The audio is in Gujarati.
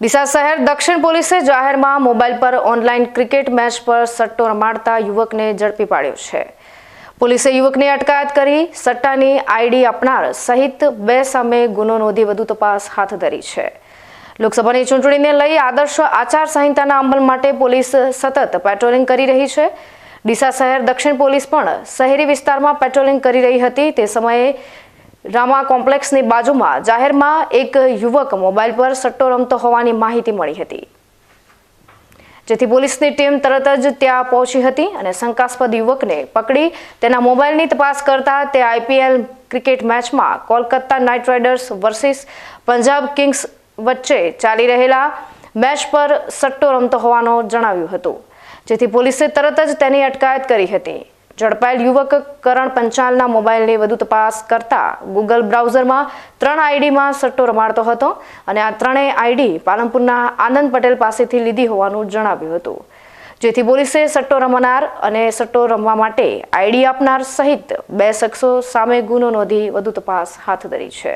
ડીસા શહેર દક્ષિણ પોલીસે જાહેરમાં મોબાઈલ પર ઓનલાઈન ક્રિકેટ મેચ પર સટ્ટો રમાડતા યુવકને ઝડપી પાડ્યો છે. પોલીસે યુવકની અટકાયત કરી સટ્ટાની આઈડી આપનાર સહિત બે સામે ગુનો નોંધી વધુ તપાસ હાથ ધરી છે. લોકસભાની ચૂંટણીને લઈ આદર્શ આચાર સંહિતાના અમલ માટે પોલીસ સતત પેટ્રોલિંગ કરી રહી છે. ડીસા શહેર દક્ષિણ પોલીસ પણ શહેરી વિસ્તારમાં પેટ્રોલિંગ કરી રહી હતી. તે સમયે રામા કોમ્પ્લેક્સની બાજુમાં જાહેરમાં એક યુવક મોબાઈલ પર સટ્ટો રમતો હોવાની માહિતી મળી હતી. જેથી પોલીસની ટીમ તરત જ ત્યાં પહોંચી હતી અને શંકાસ્પદ યુવકને પકડી તેના મોબાઈલની તપાસ કરતા તે આઈપીએલ ક્રિકેટ મેચમાં Kolkata Knight Riders versus Punjab Kings વચ્ચે ચાલી રહેલા મેચ પર સટ્ટો રમતો હોવાનું જણાવ્યું હતું. જેથી પોલીસે તરત જ તેની અટકાયત કરી હતી. ઝડપાયેલ યુવક કરણ પંચાલના મોબાઈલની વધુ તપાસ કરતા ગૂગલ બ્રાઉઝરમાં ત્રણ આઈડીમાં સટ્ટો રમાડતો હતો અને આ ત્રણેય આઈડી પાલનપુરના આનંદ પટેલ પાસેથી લીધી હોવાનું જણાવ્યું હતું. જેથી પોલીસે સટ્ટો રમનાર અને સટ્ટો રમવા માટે આઈડી આપનાર સહિત બે શખ્સો સામે ગુનો નોંધી વધુ તપાસ હાથ ધરી છે.